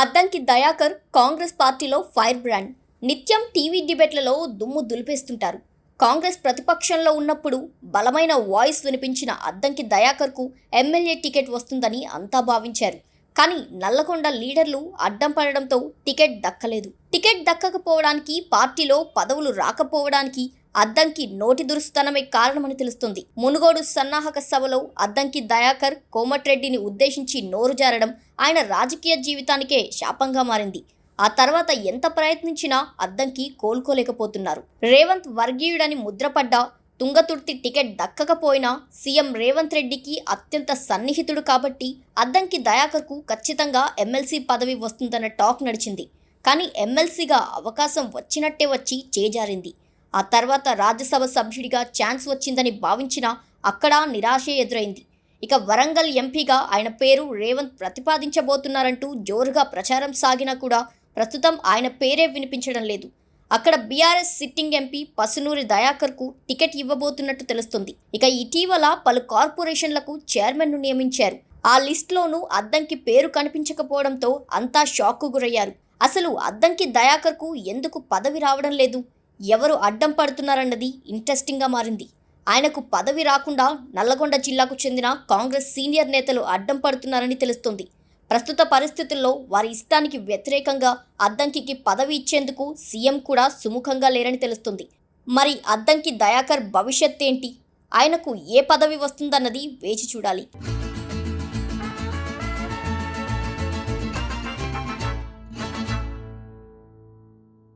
అద్దంకి దయాకర్ కాంగ్రెస్ పార్టీలో fire brand. నిత్యం TV డిబేట్లలో దుమ్ము దులిపేస్తుంటారు. కాంగ్రెస్ ప్రతిపక్షంలో ఉన్నప్పుడు బలమైన వాయిస్ వినిపించిన అద్దంకి దయాకర్కు ఎమ్మెల్యే టికెట్ వస్తుందని అంతా భావించారు. కానీ నల్లకొండ లీడర్లు అడ్డం పడడంతో టికెట్ దక్కలేదు. టికెట్ దక్కకపోవడానికి పార్టీలో పదవులు రాకపోవడానికి అద్దంకి నోటి దురుస్తనమే కారణమని తెలుస్తుంది. మునుగోడు సన్నాహక సభలో అద్దంకి దయాకర్ కోమటిరెడ్డిని ఉద్దేశించి నోరు జారడం ఆయన రాజకీయ జీవితానికే శాపంగా మారింది. ఆ తర్వాత ఎంత ప్రయత్నించినా అద్దంకి కోలుకోలేకపోతున్నారు. రేవంత్ వర్గీయుడని ముద్రపడ్డా తుంగతుర్తి టికెట్ దక్కకపోయినా సీఎం రేవంత్ రెడ్డికి అత్యంత సన్నిహితుడు కాబట్టి అద్దంకి దయాకర్కు ఖచ్చితంగా ఎమ్మెల్సీ పదవి వస్తుందన్న టాక్ నడిచింది. కానీ ఎమ్మెల్సీగా అవకాశం వచ్చినట్టే వచ్చి చేజారింది. ఆ తర్వాత రాజ్యసభ సభ్యుడిగా ఛాన్స్ వచ్చిందని భావించినా అక్కడ నిరాశే ఎదురైంది. ఇక వరంగల్ ఎంపీగా ఆయన పేరు రేవంత్ ప్రతిపాదించబోతున్నారంటూ జోరుగా ప్రచారం సాగినా కూడా ప్రస్తుతం ఆయన పేరే వినిపించడం లేదు. అక్కడ బీఆర్ఎస్ సిట్టింగ్ ఎంపీ పసునూరి దయాకర్కు టికెట్ ఇవ్వబోతున్నట్టు తెలుస్తుంది. ఇక ఇటీవల పలు కార్పొరేషన్లకు చైర్మన్ను నియమించారు. ఆ లిస్టులోనూ అద్దంకి పేరు కనిపించకపోవడంతో అంతా షాక్కు గురయ్యారు. అసలు అద్దంకి దయాకర్కు ఎందుకు పదవి రావడం లేదు? ఎవరు అడ్డం పడుతున్నారన్నది ఇంట్రెస్టింగ్గా మారింది. ఆయనకు పదవి రాకుండా నల్లగొండ జిల్లాకు చెందిన కాంగ్రెస్ సీనియర్ నేతలు అడ్డం పడుతున్నారని తెలుస్తుంది. ప్రస్తుత పరిస్థితుల్లో వారి ఇష్టానికి వ్యతిరేకంగా అద్దంకికి పదవి ఇచ్చేందుకు సీఎం కూడా సుముఖంగా లేరని తెలుస్తుంది. మరి అద్దంకి దయాకర్ భవిష్యత్ ఏంటి ఆయనకు ఏ పదవి వస్తుందన్నది వేచి చూడాలి.